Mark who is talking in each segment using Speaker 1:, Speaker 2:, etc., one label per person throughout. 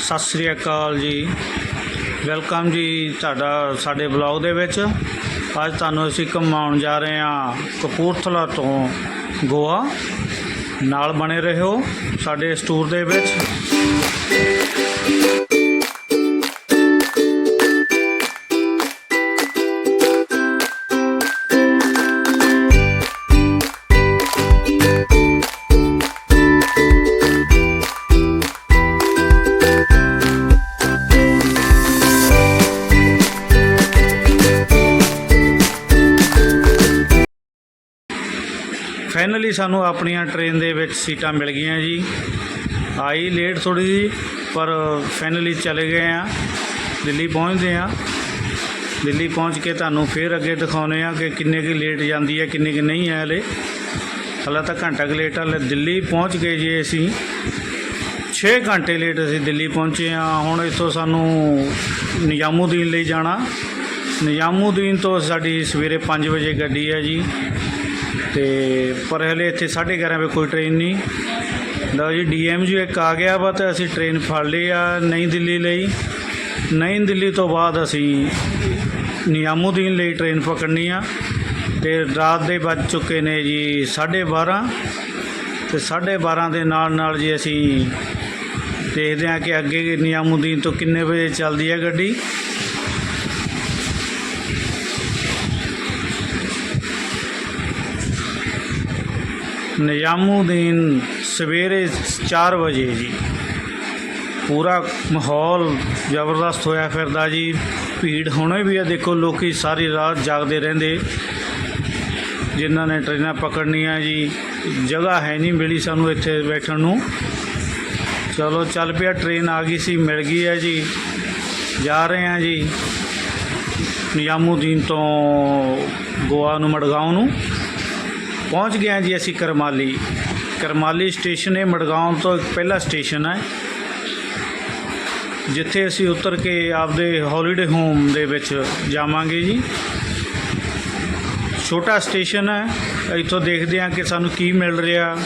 Speaker 1: ਸਤਿ ਸ੍ਰੀ ਅਕਾਲ ਜੀ। ਵੈਲਕਮ ਜੀ ਤੁਹਾਡਾ ਸਾਡੇ ਬਲੌਗ ਦੇ ਵਿੱਚ। ਅੱਜ ਤੁਹਾਨੂੰ ਅਸੀਂ ਘੁੰਮਾਉਣ ਜਾ ਰਹੇ ਹਾਂ ਕਪੂਰਥਲਾ ਤੋਂ ਗੋਆ। ਨਾਲ ਬਣੇ ਰਹੋ ਸਾਡੇ ਇਸ ਟੂਰ ਦੇ ਵਿੱਚ। ਫਾਈਨਲੀ ਸਾਨੂੰ ਆਪਣੀਆਂ ਟ੍ਰੇਨ ਦੇ ਵਿੱਚ ਸੀਟਾਂ ਮਿਲ ਗਈਆਂ ਜੀ। ਆਈ ਲੇਟ ਥੋੜੀ ਜੀ ਪਰ ਫਾਈਨਲੀ ਚਲੇ ਗਏ ਆ ਦਿੱਲੀ ਪਹੁੰਚਦੇ ਆ ਦਿੱਲੀ ਪਹੁੰਚ ਕੇ ਤੁਹਾਨੂੰ ਫਿਰ ਅੱਗੇ ਦਿਖਾਉਨੇ ਆ ਕਿ ਕਿੰਨੇ ਕੁ ਲੇਟ ਜਾਂਦੀ ਹੈ, ਕਿੰਨੇ ਕੁ ਨਹੀਂ ਹੈ ਹਲੇ। ਹਾਲੇ ਤਾਂ ਘੰਟਾ ਕੁ ਲੇਟ ਹਲੇ ਦਿੱਲੀ ਪਹੁੰਚ ਗਏ ਜੀ ਅਸੀਂ। 6 ਘੰਟੇ ਲੇਟ ਅਸੀਂ ਦਿੱਲੀ ਪਹੁੰਚੇ ਆ ਹੁਣ ਇੱਥੋਂ ਸਾਨੂੰ ਨਿਜ਼ਾਮੂਦੀਨ ਲਈ ਜਾਣਾ। ਨਿਜ਼ਾਮੂਦੀਨ ਤੋਂ ਸਾਡੀ ਸਵੇਰੇ 5 ਵਜੇ ਗੱਡੀ ਹੈ ਜੀ। ਤੇ ਪਰ ਹਲੇ ਇੱਥੇ 11:30 ਵਜੇ ਕੋਈ ਟ੍ਰੇਨ ਨਹੀਂ। ਲਓ ਜੀ ਡੀਐਮਯੂ ਇੱਕ ਆ ਗਿਆ ਵਾ ਤੇ ਅਸੀਂ ਟ੍ਰੇਨ ਫੜ ਲਈ ਆ ਨਈ ਦਿੱਲੀ ਲਈ। ਨਈ ਦਿੱਲੀ ਤੋਂ ਬਾਅਦ ਅਸੀਂ ਨਿਜ਼ਾਮੂਦੀਨ ਲਈ ਟ੍ਰੇਨ ਪਕੜਨੀ ਆ। ਤੇ ਰਾਤ ਦੇ ਵੱਜ ਚੁੱਕੇ ਨੇ ਜੀ 12:30 ਤੇ 12:30 ਦੇ ਨਾਲ ਨਾਲ ਜੀ ਅਸੀਂ ਦੇਖਦੇ ਹਾਂ ਕਿ ਅੱਗੇ ਨਿਜ਼ਾਮੂਦੀਨ ਤੋਂ ਕਿੰਨੇ ਵਜੇ ਚੱਲਦੀ ਹੈ ਗੱਡੀ। ਨਿਜ਼ਾਮੂਦੀਨ ਸਵੇਰੇ 4 ਵਜੇ ਜੀ। ਪੂਰਾ ਮਾਹੌਲ ਜ਼ਬਰਦਸਤ ਹੋਇਆ ਫਿਰਦਾ ਜੀ। ਭੀੜ ਹੁਣੇ ਵੀ ਆ, ਦੇਖੋ ਲੋਕੀ ਸਾਰੀ ਰਾਤ ਜਾਗਦੇ ਰਹਿੰਦੇ। ਜਿਨ੍ਹਾਂ ਨੇ ਟ੍ਰੇਨਾਂ ਪਕੜਨੀਆਂ ਜੀ, ਜਗ੍ਹਾ ਹੈ ਨਹੀਂ ਮਿਲੀ ਸਾਨੂੰ ਇੱਥੇ ਬੈਠਣ ਨੂੰ। ਚਲੋ ਚੱਲ ਪਿਆ, ਟ੍ਰੇਨ ਆ ਗਈ ਸੀ, ਮਿਲ ਗਈ ਹੈ ਜੀ। ਜਾ ਰਹੇ ਹਾਂ ਜੀ। ਨਿਜ਼ਾਮੂਦੀਨ ਤੋਂ ਗੋਆ ਨੂੰ ਮੜਗਾਉਂ ਨੂੰ। ਪਹੁੰਚ ਗਏ ਹਾਂ ਜੀ ਅਸੀਂ ਕਰਮਾਲੀ। ਕਰਮਾਲੀ ਸਟੇਸ਼ਨ ਇਹ ਮੜਗਾਉਂ ਤੋਂ ਇੱਕ ਪਹਿਲਾ ਸਟੇਸ਼ਨ ਹੈ। ਜਿੱਥੇ ਅਸੀਂ ਉਤਰ ਕੇ ਆਪਦੇ ਹੌਲੀਡੇ ਹੋਮ ਦੇ ਵਿੱਚ ਜਾਵਾਂਗੇ ਜੀ। ਛੋਟਾ ਸਟੇਸ਼ਨ ਹੈ। ਇੱਥੋਂ ਦੇਖਦੇ ਹਾਂ ਕਿ ਸਾਨੂੰ ਕੀ ਮਿਲ ਰਿਹਾ।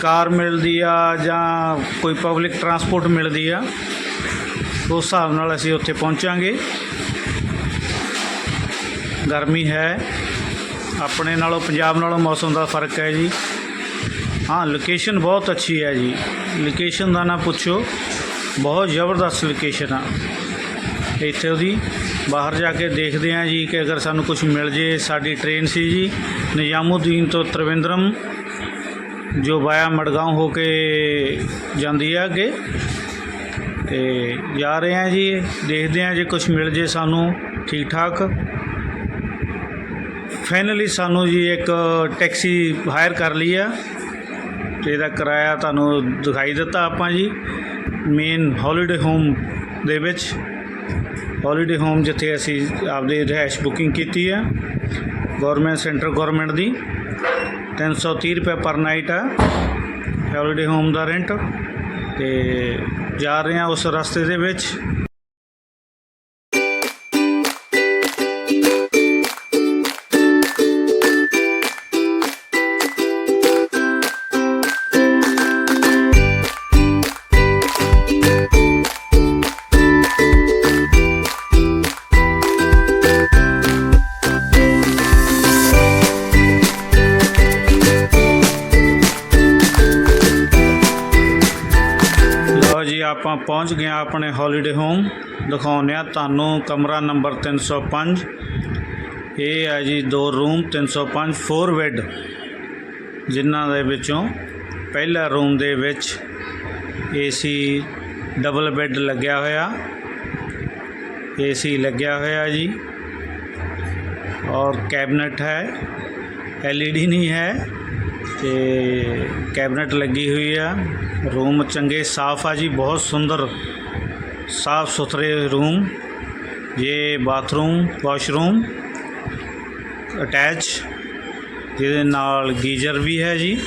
Speaker 1: ਕਾਰ ਮਿਲਦੀ ਆ ਜਾਂ ਕੋਈ ਪਬਲਿਕ ਟਰਾਂਸਪੋਰਟ ਮਿਲਦੀ ਆ। ਉਸ ਹਿਸਾਬ ਨਾਲ ਅਸੀਂ ਉੱਥੇ ਪਹੁੰਚਾਂਗੇ। ਗਰਮੀ ਹੈ। ਆਪਣੇ ਨਾਲੋਂ, ਪੰਜਾਬ ਨਾਲੋਂ ਮੌਸਮ ਦਾ ਫ਼ਰਕ ਹੈ ਜੀ। ਹਾਂ ਲੋਕੇਸ਼ਨ ਬਹੁਤ ਅੱਛੀ ਹੈ ਜੀ। ਲੋਕੇਸ਼ਨ ਦਾ ਨਾ ਪੁੱਛੋ, ਬਹੁਤ ਜ਼ਬਰਦਸਤ ਲੋਕੇਸ਼ਨ ਆ। ਇੱਥੇ ਉਹਦੀ ਬਾਹਰ ਜਾ ਕੇ ਦੇਖਦੇ ਹਾਂ ਜੀ ਕਿ ਅਗਰ ਸਾਨੂੰ ਕੁਝ ਮਿਲ ਜੇ, ਸਾਡੀ ਟ੍ਰੇਨ ਸੀ ਜੀ, ਨਿਜ਼ਾਮੂਦੀਨ ਤੋਂ ਤ੍ਰਿਵੇਂਦਰਮ, ਜੋ ਵਾਇਆ ਮੜਗਾਉਂ ਹੋ ਕੇ ਜਾਂਦੀ ਹੈ ਅੱਗੇ। ਤੇ ਜਾ ਰਹੇ ਹਾਂ ਜੀ, ਦੇਖਦੇ ਹਾਂ ਜੇ ਕੁਝ ਮਿਲ ਜੇ ਸਾਨੂੰ ਠੀਕ ਠਾਕ ਫਾਈਨਲੀ ਸਾਨੂੰ ਜੀ ਇੱਕ ਟੈਕਸੀ ਹਾਇਰ ਕਰ ਲਈ ਆ। ਤੇ ਇਹਦਾ ਕਿਰਾਇਆ ਤੁਹਾਨੂੰ ਦਿਖਾਈ ਦਿੱਤਾ ਆਪਾਂ ਜੀ ਮੇਨ ਹੌਲੀਡੇ ਹੋਮ ਦੇ ਵਿੱਚ। ਹੌਲੀਡੇ ਹੋਮ ਜਿੱਥੇ ਅਸੀਂ ਆਪਦੇ ਰਿਹਾਇਸ਼ ਬੁਕਿੰਗ ਕੀਤੀ ਆ ਗਵਰਨਮੈਂਟ ਸੈਂਟਰ ਗਵਰਨਮੈਂਟ ਦੀ। 330 ਰੁਪਏ ਪਰ ਨਾਈਟ ਆ ਹੌਲੀਡੇ ਹੋਮ ਦਾ ਰੈਂਟ ਤੇ ਜਾ ਰਹੇ ਹਾਂ ਉਸ ਰਸਤੇ ਦੇ ਵਿੱਚ। ਆਪਾਂ ਪਹੁੰਚ ਗਏ ਹਾਂ ਆਪਣੇ ਹੌਲੀਡੇ ਹੋਮ ਦਿਖਾਉਂਦੇ ਆ ਤੁਹਾਨੂੰ ਕਮਰਾ ਨੰਬਰ 305 ਇਹ ਹੈ ਜੀ ਦੋ ਰੂਮ 305 4 ਬੈੱਡ ਜਿਨ੍ਹਾਂ ਦੇ ਵਿੱਚੋਂ ਪਹਿਲਾ ਰੂਮ ਦੇ ਵਿੱਚ ਏਸੀ ਡਬਲ ਬੈੱਡ ਲੱਗਿਆ ਹੋਇਆ। ਏਸੀ ਲੱਗਿਆ ਹੋਇਆ ਜੀ। ਔਰ ਕੈਬਨਟ ਹੈ ਐਲਈਡੀ ਨਹੀਂ ਹੈ। ਤੇ ਕੈਬਨਟ ਲੱਗੀ ਹੋਈ ਆ। ਰੂਮ ਚੰਗੇ, ਸਾਫ਼ ਆ ਜੀ, ਬਹੁਤ ਸੁੰਦਰ, ਸਾਫ਼ ਸੁਥਰੇ ਰੂਮ। ਇਹ ਬਾਥਰੂਮ, ਵਾਸ਼ਰੂਮ, ਅਟੈਚ, ਜਿਹਦੇ ਨਾਲ ਗੀਜ਼ਰ ਵੀ ਹੈ ਜੀ।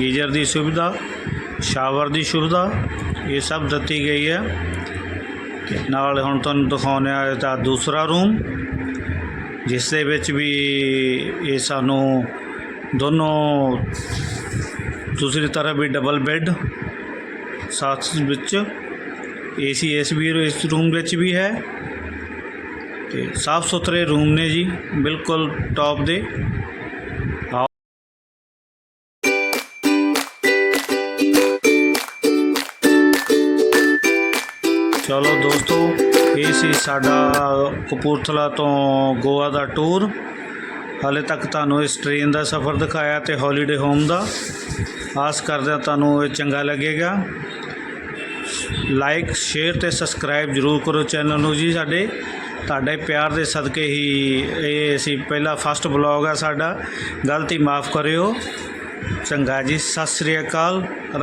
Speaker 1: ਗੀਜ਼ਰ ਦੀ ਸੁਵਿਧਾ, ਸ਼ਾਵਰ ਦੀ ਸੁਵਿਧਾ, ਇਹ ਸਭ ਦਿੱਤੀ ਗਈ ਹੈ ਨਾਲ ਹੁਣ ਤੁਹਾਨੂੰ ਦਿਖਾਉਂਦੇ ਆ ਇਹਦਾ ਦੂਸਰਾ ਰੂਮ, ਜਿਸ ਦੇ ਵਿੱਚ ਵੀ ਇਹ ਸਾਨੂੰ ਦੋਨੋਂ ਦੂਸਰੀ ਤਰਫ ਵੀ ਡਬਲ ਬੈੱਡ ਸਾਥ ਵਿੱਚ ਏਸੀ ਇਸ ਵੀ ਇਸ ਰੂਮ ਵਿੱਚ ਵੀ ਹੈ ਤੇ ਸਾਫ਼ ਸੁਥਰੇ ਰੂਮ ਨੇ ਜੀ ਬਿਲਕੁਲ ਟੌਪ ਦੇ ਆਓ ਚਲੋ ਦੋਸਤੋ ਇਹ ਸੀ ਸਾਡਾ ਕਪੂਰਥਲਾ ਤੋਂ ਗੋਆ ਦਾ ਟੂਰ ਹਾਲੇ ਤੱਕ ਤੁਹਾਨੂੰ ਇਸ ਟ੍ਰੇਨ ਦਾ ਸਫ਼ਰ ਦਿਖਾਇਆ ਤੇ ਹੌਲੀਡੇ ਹੋਮ ਦਾ। ਆਸ ਕਰਦੇ ਹਾਂ ਤੁਹਾਨੂੰ ਇਹ ਚੰਗਾ ਲੱਗੇਗਾ। ਲਾਈਕ ਸ਼ੇਅਰ ਤੇ ਸਬਸਕ੍ਰਾਈਬ ਜਰੂਰ ਕਰੋ ਚੈਨਲ ਨੂੰ ਜੀ ਸਾਡੇ। ਤੁਹਾਡੇ ਪਿਆਰ ਦੇ ਸਦਕੇ ਹੀ ਇਹ ਅਸੀਂ ਪਹਿਲਾ ਫਸਟ ਬਲੌਗ ਆ ਸਾਡਾ। ਗਲਤੀ ਮਾਫ ਕਰਿਓ। ਚੰਗਾ ਜੀ, ਸਤਿ ਸ੍ਰੀ ਅਕਾਲ। ਰੱਬ